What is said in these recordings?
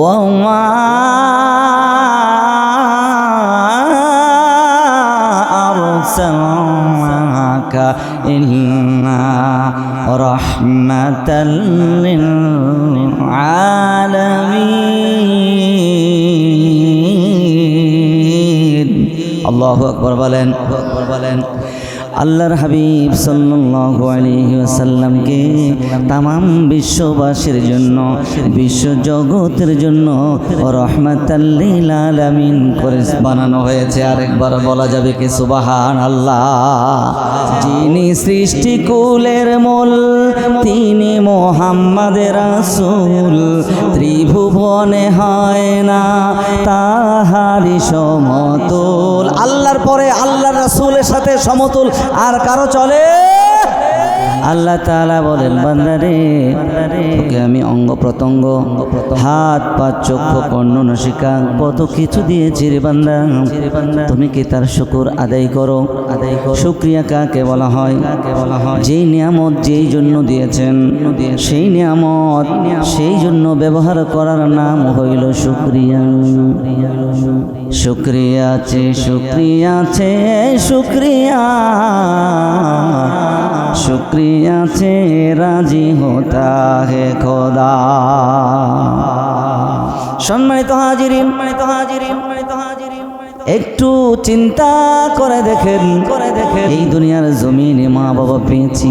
وما أرسلناك إلا رحمة للعالمين الله أكبر بلن الله أكبر بلن আল্লাহর হাবিব সাল্লাল্লাহু আলাইহি ওয়াসাল্লামকে তামাম বিশ্ববাসীর জন্য বিশ্ব জগতের জন্য রহমাতাল লিল আলামিন করে বানানো হয়েছে। আরেকবার বলা যাবে কি সুবাহান আল্লাহ যিনি সৃষ্টি কুলের মূল, তিনি মোহাম্মদের রাসূল। ত্রিভুবনে হয় না তাহারি সমতুল। আল্লাহর পরে আল্লাহর রাসূলের সাথে সমতুল আর কারও চলে আল্লাহ তাআলা বলেন বান্দারে তোকে আমি অঙ্গ প্রত্যঙ্গ হাত পা চক্ষু কর্ণ নসিকা কত কিছু দিয়েছি রে বান্দা। তুমি কি তার শুকুর আদায় করো? আদায় করো। শুক্রিয়া কাকে বলা হয়? কাকে বলা হয়? যেই নিয়ামত যেই জন্য দিয়েছেন সেই নিয়ামত সেই জন্য ব্যবহার করার নাম হইল শুক্রিয়া। শুক্রিয়া আছে শুক্রিয়া। আছে শুক্রিয়া। শুক্রিয়া আছে রাজি হোতা হে খোদা। সম্মানিত হাজির সম্মানিত হাজিরিন একটু চিন্তা করে দেখেন করে দেখেন। এই দুনিয়ার জমিনে মা বাবা পেয়েছি,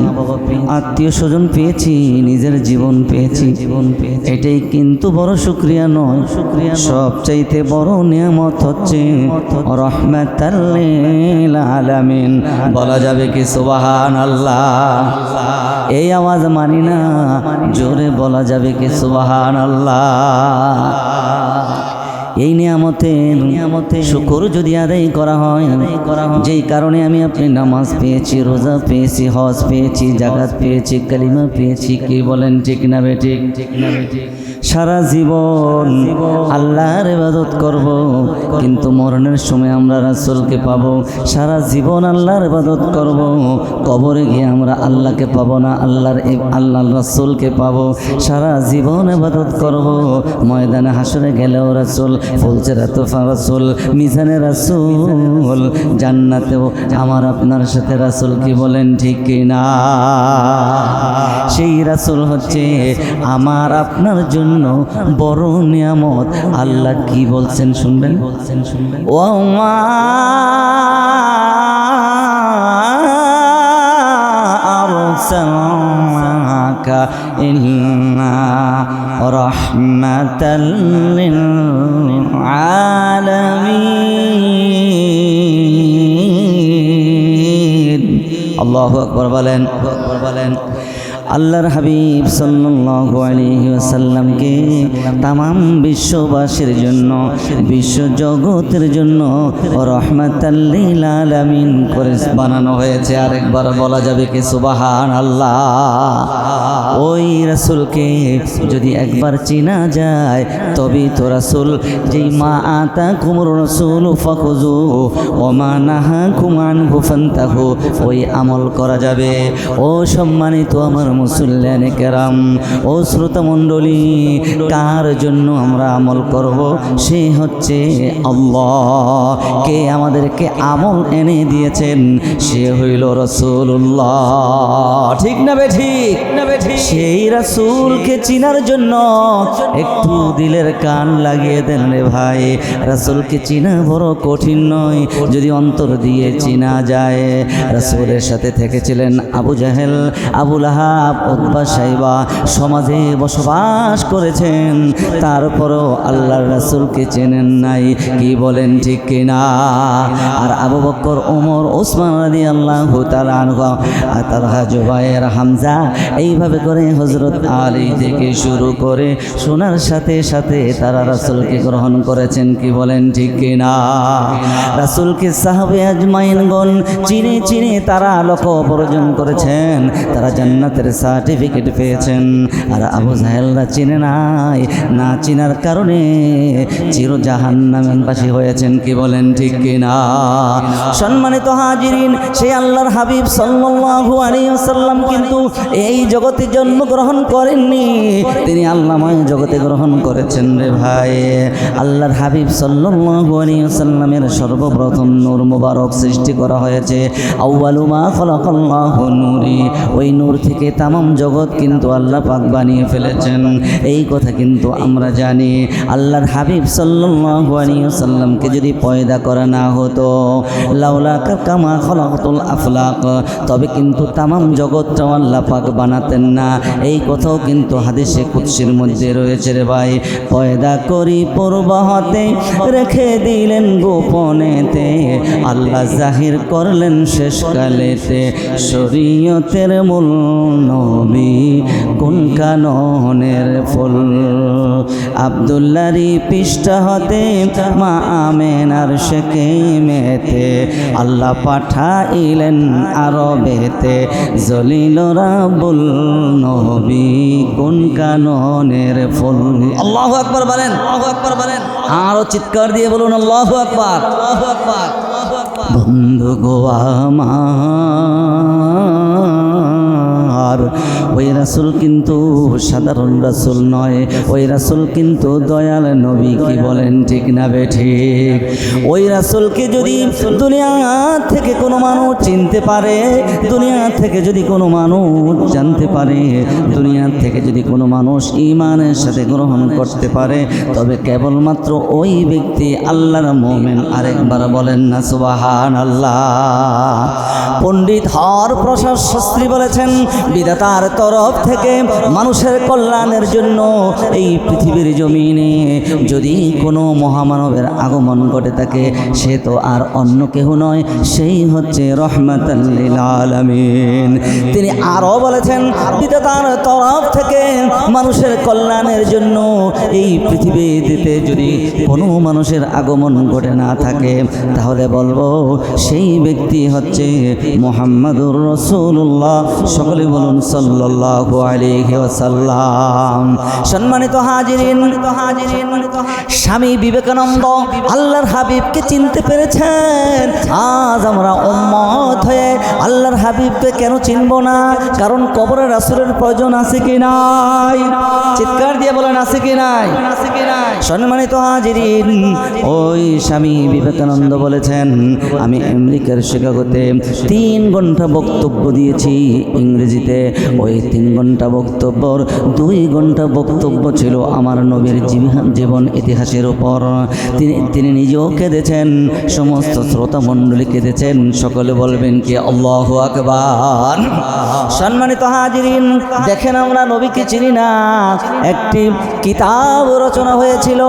আত্মীয় স্বজন পেয়েছি, নিজের জীবন পেয়েছি। জীবন পেয়েছি এটাই কিন্তু বড় শুক্রিয়া নয়। শুক্রিয়া সবচাইতে বড় নিয়ামত হচ্ছে রহমাতাল্লিল আলামিন। বলা যাবে কি সুবাহান আল্লাহ এই আওয়াজ মানি না, জোরে বলা যাবে কি সুবাহান আল্লাহ এই নিয়ামতে নিয়ামতে শুকর যদি আদায় করা হয়, যেই কারণে আমি আপনি নামাজ পেয়েছি, রোজা পেয়েছি, হজ পেয়েছি জাগাত পেয়েছি, কালিমা পেয়েছি, কি বলেন ঠিক না বেঠিক ঠিক? না সারা জীবন আল্লাহর ইবাদত করব, কিন্তু মরণের সময় আমরা রাসূলকে পাব। সারা জীবন আল্লাহর ইবাদত করব, কবরে গিয়ে আমরা আল্লাহকে পাবো না, আল্লাহর আল্লাহর রাসূলকে পাব। সারা জীবন ইবাদত করব, ময়দানে হাসরে গেলেও রাসূল ফুলচেরা তোফা রাসূল, মিজানে রাসূল, জান্নাতেও আমার আপনার সাথে রাসূল কি বলেন ঠিক না? সেই রাসূল হচ্ছে আমার আপনার জন্য বড় নিয়ামত। আল্লাহ কি বলছেন শুনবেন? বলছেন শুনবেন ও মা معك إلا رحمة للعالمين. الله أكبر بلن, أكبر بلن আল্লাহর হাবিব সাল্লাল্লাহু আলাইহি ওয়াসাল্লামকে তামাম বিশ্ববাসীর জন্য বিশ্ব জগতের জন্য লিল আলামিন করে বানানো হয়েছে। আরেকবার বলা যাবে কি সুবাহান আল্লাহ ওই রাসূলকে যদি একবার চেনা যায় তবে তো রাসূল যেই মা আতা কুমর রাসূল ও মা নাহা কুমান ফান্তাহু, ওই আমল করা যাবে। ও সম্মানিত আমার মুসল্লান কেরাম, ও শ্রোতা মণ্ডলী কার জন্য আমরা আমল করব? সে হচ্ছে আল্লাহ। কে আমাদেরকে আমল এনে দিয়েছেন? সে হইল রসুল্লাহ ঠিক না বে ঠিক? সেই রাসূলকে চিনার জন্য একটু দিলের কান লাগিয়ে দেন রে ভাই। রাসূলকে চিনা বড় কঠিন নয়, যদি অন্তর দিয়ে চিনা যায়। রাসূলের সাথে থেকেছিলেন আবু জাহেল, আবু লাহাব উদ্বা সমাজে বসবাস করেছেন, তারপরও আল্লাহর রাসূলকে চেনেন নাই, কি বলেন ঠিক কিনা? আর আবু বকর, ওমর, ওসমান রাদি আল্লাহ জুবাইর হামজা, এইভাবে করে হজরত আলী থেকে শুরু করে শোনার সাথে সাথে তারা রাসূলকে গ্রহণ করেছেন, কি বলেন ঠিক কিনা? রাসূলকে সাহাবে আজমাইনগণ চিনে চিনে তারা লোক অর্জন করেছেন, তারা জান্নাতের সার্টিফিকেট পেয়েছেন। আর আবু জাহেলরা চিনে নাই, না চিনার কারণে চির জাহান্নামবাসী হয়েছেন কি বলেন ঠিক কিনা? সম্মানিত হাজিরিন, সেই আল্লাহর হাবিব সাল্লাল্লাহু আলাইহি ওয়াসাল্লাম কিন্তু এই জগতে জন্মগ্রহণ করেননি। তিনি আল্লাহময় জগতে গ্রহণ করেছেন রে ভাই। আল্লাহর হাবিব সাল্লাল্লাহু আলাইহি ওয়াসাল্লামের সর্বপ্রথম নূর মুবারক সৃষ্টি করা হয়েছে। আউয়ালু মা খালাকাল্লাহু নূরি, ওই নূর থেকে তামাম জগৎ কিন্তু আল্লাহ পাক বানিয়ে ফেলেছেন। এই কথা কিন্তু আমরা জানি। আল্লাহর হাবিব সাল্লাল্লাহু আলাইহি যদি পয়দা করা না হতো, লাউলা কামা খলাকতুল আফলাক, তবে কিন্তু তামাম জগৎটাও আল্লাহ পাক বানাতেন না। এই কথাও কিন্তু হাদিসে কুৎসির মধ্যে রয়েছে রে ভাই। পয়দা করি পূর্ব হতে রেখে দিলেন গোপনেতে, আল্লাহ জাহির করলেন শেষকালেতে। শরীয়তের মূল নবী কোন কাননের ফুল? আবদুল্লারি পৃষ্ঠা হতে মা আমেনার শেখে মেতে। আল্লাহ পাঠাইলেন আরবেতে। জলিল রাবুল নবী কোন কাননের ফুল? আল্লাহু আকবার বলেন। আকবার বলেন। আরও চিৎকার দিয়ে বলুন, আল্লাহু আকবার। বন্ধু গো আমার ওই রাসুল কিন্তু সাধারণ রাসুল নয় ওই রাসুল কিন্তু দয়াল নবী কি বলেন ঠিক না বে ঠিক? ওই রাসুলকে যদি দুনিয়া থেকে কোনো মানুষ চিনতে পারে দুনিয়া থেকে যদি কোনো মানুষ জানতে পারে দুনিয়া থেকে যদি কোনো মানুষ ইমানের সাথে গ্রহণ করতে পারে তবে কেবলমাত্র ওই ব্যক্তি আল্লাহর মোমেন আরেকবার বলেন না সুবাহান আল্লাহ পণ্ডিত হর প্রসাদ শাস্ত্রী বলেছেন, বিধাতার তরফ থেকে মানুষের কল্যাণের জন্য এই পৃথিবীর জমিনে যদি কোনো মহামানবের আগমন ঘটে থাকে, সে তো আর অন্য কেহ নয়, সেই হচ্ছে রহমাতাল্লিল আলামিন। তিনি আরও বলেছেন, বিধাতার তরফ থেকে মানুষের কল্যাণের জন্য এই পৃথিবীতে যদি কোনো মানুষের আগমন ঘটে না থাকে, তাহলে বলব সেই ব্যক্তি হচ্ছে মোহাম্মদুর রসুল্লাহ সকলে বলুন আলাইহি সম্মানিত হাজিরিন, স্বামী বিবেকানন্দ, আল্লাহর হাবিবকে চিনতে পেরেছেন? আজ আমরা উম্মত হয়ে আল্লাহর হাবিবকে কেন চিনব না? কারণ কবরে রাসূলের প্রয়োজন আছে কি নাই? চিৎকার দিয়ে বলেন, আছে কি নাই? সম্মানিত হাজিরিন, ওই স্বামী বিবেকানন্দ বলেছেন, আমি আমেরিকার শিকাগোতে তিন ঘণ্টা বক্তব্য দিয়েছি ইংরেজিতে। ওই তিন ঘণ্টা বক্তব্যর দুই ঘণ্টা বক্তব্য ছিল আমার নবীর জীবন- ইতিহাসের ওপর তিনি তিনি নিজেও কেঁদেছেন, সমস্ত শ্রোতা মণ্ডলী কেঁদেছেন। সকলে বলবেন কি আল্লাহ আকবার। সম্মানিত হাজিরিন, দেখেন আমরা নবীকে চিনি না। একটি কিতাব রচনা হয়েছিল,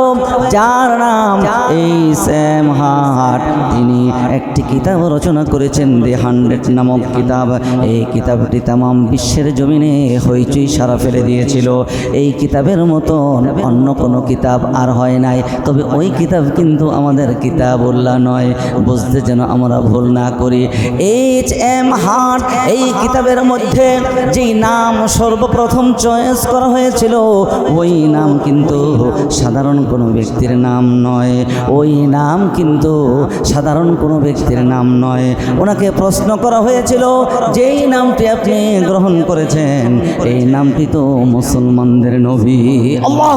যার নাম এই স্যাম হার্ট। তিনি একটি কিতাব রচনা করেছেন দি হান্ড্রেড নামক কিতাব, এই কিতাবটি তামাম বিশ্বের জমিনে হইচই সারা ফেলে দিয়েছিল। এই কিতাবের মতন অন্য কোনো কিতাব আর হয় নাই। তবে ওই কিতাব কিন্তু আমাদের কিতাবুল্লাহ নয়। বুঝতে যেন আমরা ভুল না করি। এইচ এম হার্ট এই কিতাবের মধ্যে যেই নাম সর্বপ্রথম চয়েস করা হয়েছিল, ওই নাম কিন্তু সাধারণ কোনো ব্যক্তির নাম নয়। ওই নাম কিন্তু সাধারণ কোনো ব্যক্তির নাম নয়। ওনাকে প্রশ্ন করা হয়েছিল, যেই নামটি আপনি গ্রহণ করেছেন, এই নামটি তো মুসলমানদের নবী। আল্লাহ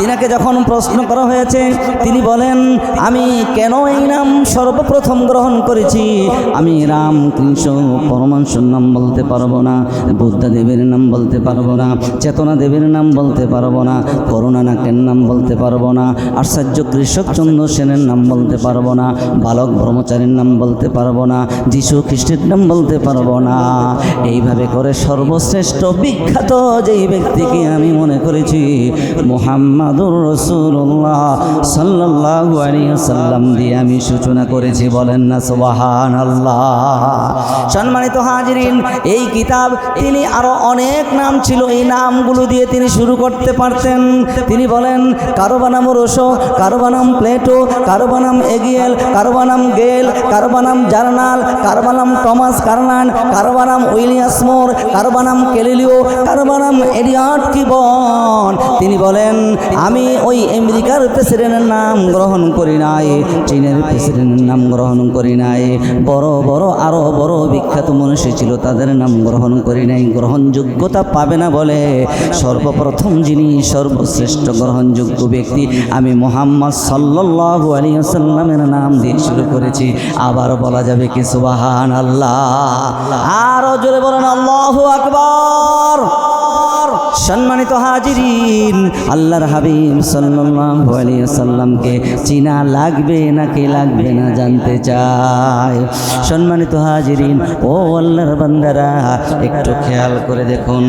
তিনাকে যখন প্রশ্ন করা হয়েছে, তিনি বলেন, আমি কেন এই নাম সর্বপ্রথম গ্রহণ করেছি? আমি রাম কৃষ্ণ পরমাংশুর নাম বলতে পারব না, বুদ্ধ দেবের নাম বলতে পারব না, চেতনা দেবের নাম বলতে পারব না করুণানাকের নাম বলতে পারব না, আশ্চর্য কৃষক চন্দ্র সেনের নাম বলতে পারব না, বালক ব্রহ্মচারীর নাম বলতে পারব না যিশু খ্রিস্টের নাম বলতে পারব না। এইভাবে করে সর্বশ্রেষ্ঠ বিখ্যাত যেই ব্যক্তিকে আমি মনে করেছি, মোহাম্মদুর রসুল্লাহ আলাইহি সাল্লাম দিয়ে আমি সূচনা করেছি। বলেন না সুবাহান আল্লাহ সম্মানিত হাজরিন, এই কিতাব তিনি আরও অনেক নাম ছিল, এই নামগুলো দিয়ে তিনি শুরু করতে পারতেন। তিনি বলেন, কারও বানাম রোশো কারও বানাম প্লেটো, কারও বানাম এগিয়েল, কারও বানাম গেল কারও বানাম জার্নাল কারও বানাম টমাস কার্নান কারও বানাম উইলিয়াস মোর কারবা নাম কেলিলিও কারবা নাম এডিয়ার্ড কিবন। তিনি বলেন, আমি ওই আমেরিকার প্রেসিডেন্টের নাম গ্রহণ করি নাই, চীনের প্রেসিডেন্টের নাম গ্রহণ করি নাই। বড় বড়, আরও বড় বিখ্যাত মনীষী ছিল, তাদের নাম গ্রহণ করি নাই। গ্রহণযোগ্যতা পাবে না বলে সর্বপ্রথম যিনি সর্বশ্রেষ্ঠ গ্রহণযোগ্য ব্যক্তি, আমি মোহাম্মদ সাল্লাল্লাহু আলাইহি ওয়াসাল্লামের নাম দিয়ে শুরু করেছি। আবার বলা যাবে কি সুবাহান আল্লাহ আরও জোরে বলেন, আল্লাহু আকবার। সম্মানিত হাজিরিন, আল্লাহর হাবিব সাল্লাল্লাহু আলাইহি সাল্লামকে চিনা লাগবে নাকি লাগবে না জানতে চাই সম্মানিত হাজিরিন, ও আল্লাহর বান্দারা, একটু খেয়াল করে দেখুন।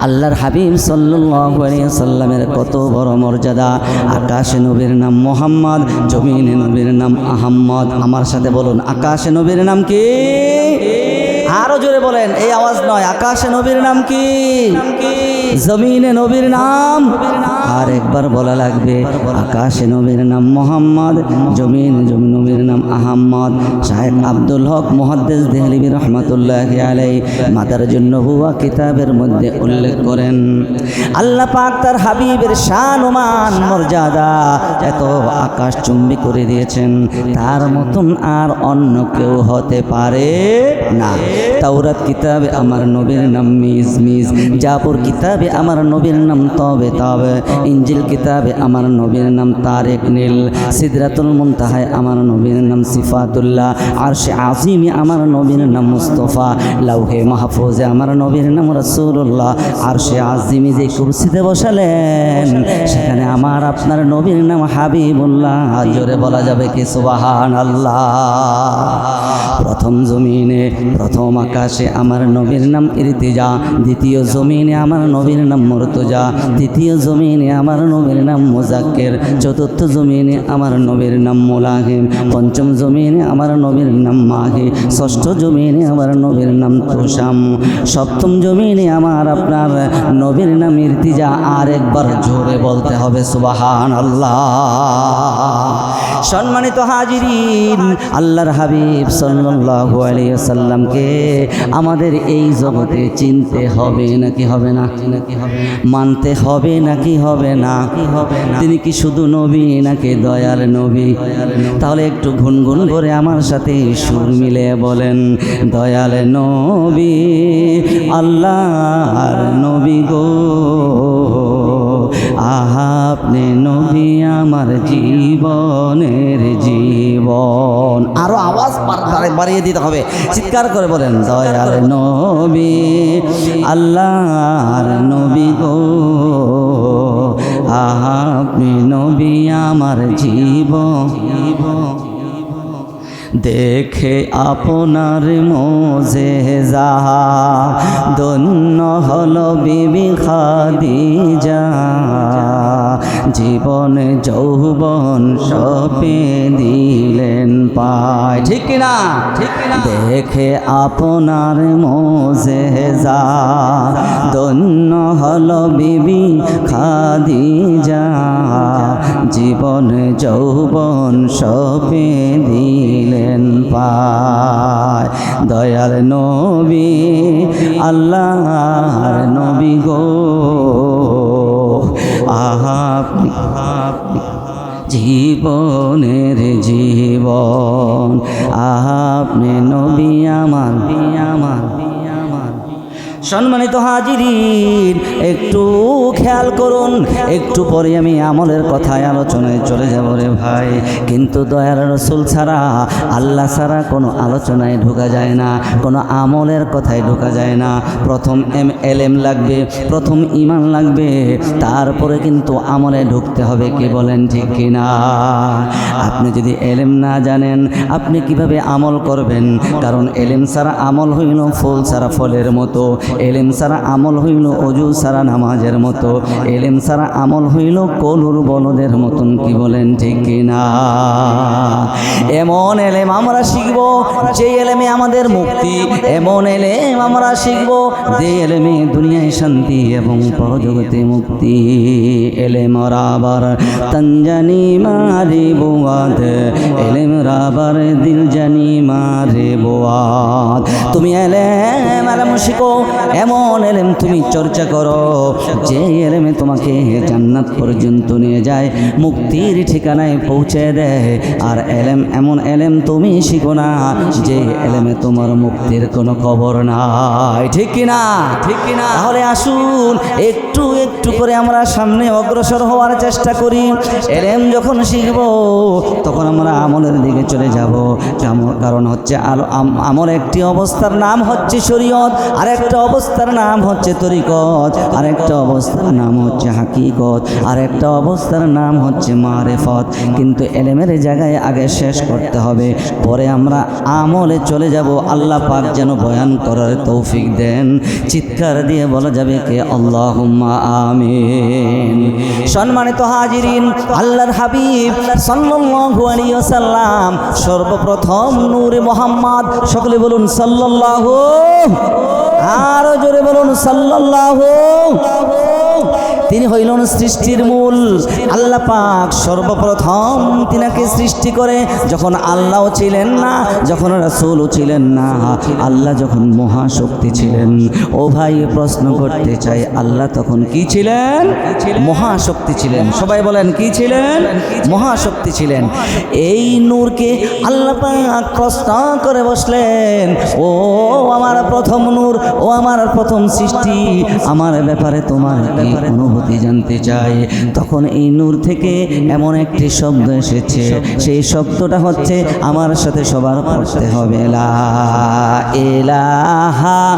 আল্লাহর হাবিব সাল্লামের কত বড় মর্যাদা। আকাশে নবীর নাম মোহাম্মদ, জমিনে নবীর নাম আহম্মদ। আমার সাথে বলুন, আকাশে নবীর নাম কি? আরও জোরে বলেন, এই আওয়াজ নয়, আকাশে নবীর নাম কি? জমিনে নবীর নাম? আর একবার বলা লাগবে, আকাশে নবীর নাম মোহাম্মদ, জমিন জমি নবীর নাম আহম্মদ। শাহেদ আব্দুল হক মহাদ্দেস দেহলিবি রহমতুল্লাহ আলাই মাতার জন্য হুয়া কিতাবের মধ্যে উল্লেখ করেন, আল্লাহ পাক তার হাবিবের শান ওমান মর্যাদা এত আকাশ চুম্বি করে দিয়েছেন, তার মতন আর অন্য কেউ হতে পারে না। তাওরাত কিতাবে আমার নবীর নাম মিজ মিজ। জাপুর কিতাবে আমার নবীর নাম তবে তবে। ইঞ্জিল কিতাবে আমার নবীর নাম তারেক নীল। সিদরাতুল মুনতাহায় আমার নবীর নাম সিফাতুল্লাহ। আর সে আজিমে আমার নবীর নাম মুস্তফা। লাউহে মাহফুজে আমার নবীর নাম রসুল্লাহ আর সে আজিমি যে কুরসিতে বসালেন, সেখানে আমার আপনার নবীর নাম হাবিবুল্লাহ। জোরে বলা যাবে কি সুবাহান আল্লাহ প্রথম জমিনে প্রথম আকাশে আমার নবীর নাম ইরতিজা, দ্বিতীয় জমিনে আমার নবীর নাম মর্তজা, তৃতীয় জমিনে আমার নবীর নাম মোজাক্কের, চতুর্থ জমিনে আমার নবীর নাম মোলাহিম পঞ্চম জমিনে আমার নবীর নাম মাহি, ষষ্ঠ জমিনে আমার নবীর নাম তুষাম, সপ্তম জমিনে আমার আপনার নবীর নাম ইরতিজা। আর একবার জোরে বলতে হবে সুবাহান আল্লাহ সম্মানিত হাজিরিন, আল্লাহর হাবিব সাল্লাল্লাহু আলাইহি সাল্লামকে আমাদের এই জগতে চিনতে হবে নাকি হবে না? নাকি হবে মানতে হবে নাকি হবে না? কি হবে তিনি কি শুধু নবী নাকি দয়াল নবী? তাহলে একটু গুনগুন করে আমার সাথে সুর মিলে বলেন, দয়াল নবী, আল্লাহর নবী গো। আপনি নবী আমার জীবনের জীবন। আরও আওয়াজ বাড়- বাড়- বাড়িয়ে দিতে হবে। চিৎকার করে বলেন, দয়াল নবী, আল্লাহর নবী গো আপনি নবী আমার জীবন জীবন। দেখে আপনার মোজে যাহা। দন্য হল বিবি খাদি খাদিজা। জীবন যৌবন সপে দিলেন পায়। ঠিক না ঠিক না দেখে আপনার মোজে যা। দন্য হল বিবি খাদিজা। জীবন যৌবন সপে দিলেন পায়। দয়াল নবী আল্লাহর নবী গো। আহা জীবনের জীবন আপনি নবী আমার। সম্মানিত হাজিরিন, একটু খেয়াল করুন, একটু পরে আমি আমলের কথায় আলোচনায় চলে যাব রে ভাই। কিন্তু দয়ার রসুল ছাড়া, আল্লাহ ছাড়া কোনো আলোচনায় ঢোকা যায় না, কোনো আমলের কথায় ঢোকা যায় না। প্রথম এম এলএম লাগবে, প্রথম ইমান লাগবে, তারপরে কিন্তু আমলে ঢুকতে হবে, কি বলেন ঠিক কিনা? আপনি যদি এলেম না জানেন, আপনি কীভাবে আমল করবেন? কারণ এলেম ছাড়া আমল হইল ফুল ছাড়া ফলের মতো। এলেম সারা আমল হইল অজু সারা নামাজের মতো। এলেম সারা আমল হইল কলুর বলদের মতন, কি বলেন ঠিক কিনা? এমন এলেম আমরা শিখব, যে এলেমে আমাদের মুক্তি। এমন এলেম আমরা শিখব, যে এলেমে দুনিয়ায় শান্তি এবং পরজগতে মুক্তি। এলেম রাবার তঞ্জানি মারে বোয়াদ, এলেম রাবার দিল জানি মারে বোয়াদ। তুমি এলেম এলেম শিখো এমন এলেম তুমি চর্চা করো, যে এলেমে তোমাকে জান্নাত পর্যন্ত নিয়ে যায়, মুক্তির ঠিকানায় পৌঁছে দেয়। আর এলেম, এমন এলেম তুমি শিখো না, যে এলেমে তোমার মুক্তির কোনো খবর নাই। ঠিক কিনা? ঠিক কিনা? তাহলে আসুন, একটু একটু করে আমরা সামনে অগ্রসর হওয়ার চেষ্টা করি। এলেম যখন শিখব, তখন আমরা আমলের দিকে চলে যাব। কারণ হচ্ছে আলো আম- আমল একটি অবস্থার নাম হচ্ছে শরীয়ত আর একটা অবস্থার নাম হচ্ছে তরিকত। আর একটা অবস্থার নাম হচ্ছে হাকিকত। আর একটা অবস্থার নাম হচ্ছে মারেফত। কিন্তু এলেমের জায়গায় আগে শেষ করতে হবে। পরে আমরা আমলে চলে যাব। আল্লাহ পাক যেন বয়ান করার তৌফিক দেন। চিৎকার দিয়ে বলা যাবে কে? আল্লাহ আমিন। সম্মানিত হাজিরিন, আল্লাহর হাবিব সাল্লাল্লাহু আলাইহি ওয়াসাল্লাম, সর্বপ্রথম নূরে মোহাম্মদ, সকলে বলুন সাল্লাল্লাহু আরও জোরে বলুন সাল্লাল্লাহু তিনি হইলেন সৃষ্টির মূল। আল্লাহ পাক সর্বপ্রথম তিনাকে সৃষ্টি করে যখন আল্লাহও ছিলেন না, যখন রাসূলও ছিলেন না, আল্লাহ যখন মহাশক্তি ছিলেন। ও ভাই, প্রশ্ন করতে চাই, আল্লাহ তখন কি ছিলেন? মহাশক্তি ছিলেন। সবাই বলেন, কি ছিলেন? মহাশক্তি ছিলেন। এই নূরকে আল্লাহ পাক প্রশ্ন করে বসলেন, ও আমার প্রথম নূর, ও আমার প্রথম সৃষ্টি, আমার ব্যাপারে তোমার কি অনুভূতি জানতে চাই। তখন এই নূর থেকে এমন একটি শব্দ এসেছে। সেই শব্দটা হচ্ছে, আমার সাথে সবার পড়তে হবে। লা ইলাহা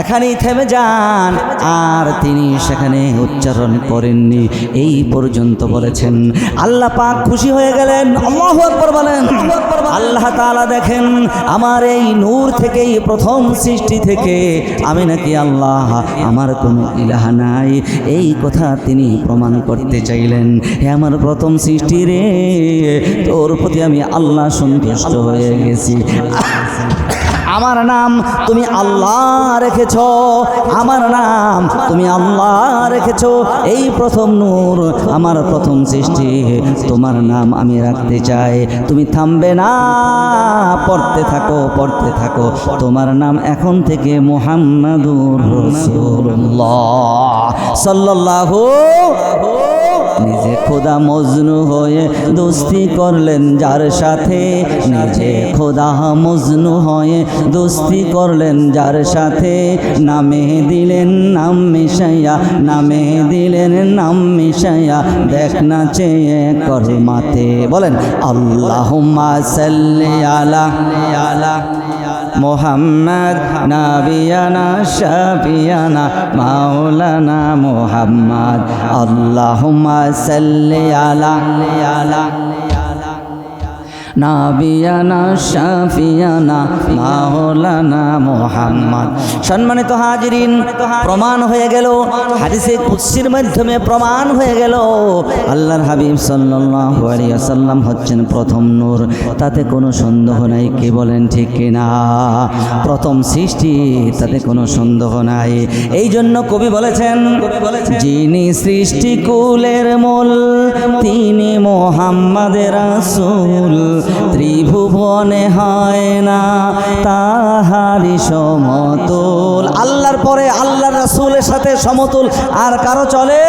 এখানেই থেমে যান। আর তিনি সেখানে উচ্চারণ করেননি। এই পর্যন্ত বলেছেন, আল্লাহ পাক খুশি হয়ে গেলেন। বলেন। আল্লাহ তাআলা দেখেন, আমার এই নূর থেকেই প্রথম সৃষ্টি থেকে আমি নাকি আল্লাহ, আমার কোনো ইলাহা নাই। এই কথা তিনি প্রমাণ করতে চাইলেন। হে আমার প্রথম সৃষ্টি রে, তোর প্রতি আমি আল্লাহ সন্তুষ্ট হয়ে গেছি। আমার নাম তুমি আল্লাহ রেখেছ, আমার নাম তুমি আল্লাহ রেখেছ। এই প্রথম নূর আমার প্রথম সৃষ্টি, তোমার নাম আমি রাখতে চাই। তুমি থামবে না, পড়তে থাকো পড়তে থাকো। তোমার নাম এখন থেকে মোহাম্মদুর রসুল্লাহ সাল্লাল্লাহু নিজে খোদা মজনু হয়ে দোস্তি করলেন যার সাথে, নিজে খোদা মজনু হয়ে দোস্তি করলেন যার সাথে, নামে দিলেন নাম মিশাইয়া, নামে দিলেন নাম মিশাইয়া, দেখ না চেয়ে কর মাতে, বলেন আল্লাহ সাল্লি আলা আলা। মোহাম্মদ নাবিয়ানা শাফিয়ানা মাওলানা মোহাম্মদ। আল্লাহুম্মা সাল্লি আলা আলা নাবিয়ানা, শাফিয়ানা, মাওলানা মোহাম্মদ। সম্মানিত হাজিরিন, প্রমাণ হয়ে গেল, হাদিসে কুৎসির মাধ্যমে প্রমাণ হয়ে গেল, আল্লাহর হাবিব সাল্লাল্লাহু আলাইহি ওয়াসাল্লাম হচ্ছেন প্রথম নূর। তাতে কোনো সন্দেহ নাই, কে বলেন ঠিক কিনা? প্রথম সৃষ্টি, তাতে কোনো সন্দেহ নাই। এই জন্য কবি বলেছেন, যিনি সৃষ্টি কুলের মূল, তিনি মোহাম্মদের রাসূল। ত্রিভুবনে হয় না তাহারি সমতুল। আল্লাহর পরে আল্লাহর রাসুলের সাথে সমতুল আর কারও চলে